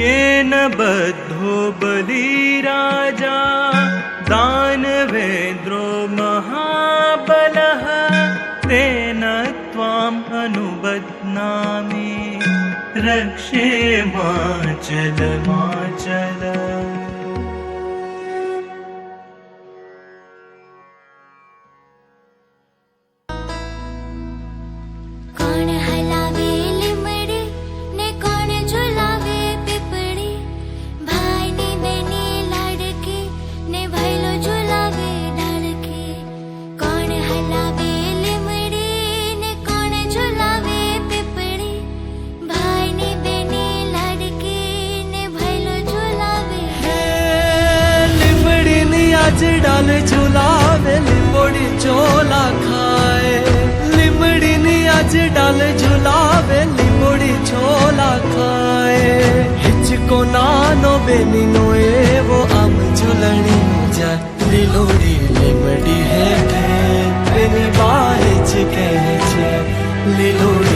येन बद्धो बलिराजा दानवेन्द्रो महाबलः तेन त्वाम् अनुबध्नामि। रक्षे माचल माचल গাছ ডালে ঝুলাবে লিমড়ি চোলা খায় লিমড়ি আজ ডালে ঝুলাবে লিমড়ি চোলা খায় হিচকো নানো বেনি নোয়ে ও আম ঝুলনি মজা লিলোড়ি লিমড়ি হেঠে বেনি বাহিচ কেছে লিলোড়ি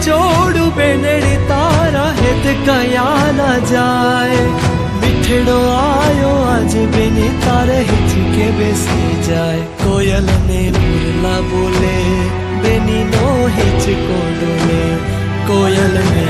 चोड़ू बेनड़ी तारा हित कया न जाए मिठड़ो आयो आज बिने तारे हित के बेसी जाए कोयल ने उड़ला बोले बेनी नो हिच को डोले कोयल ने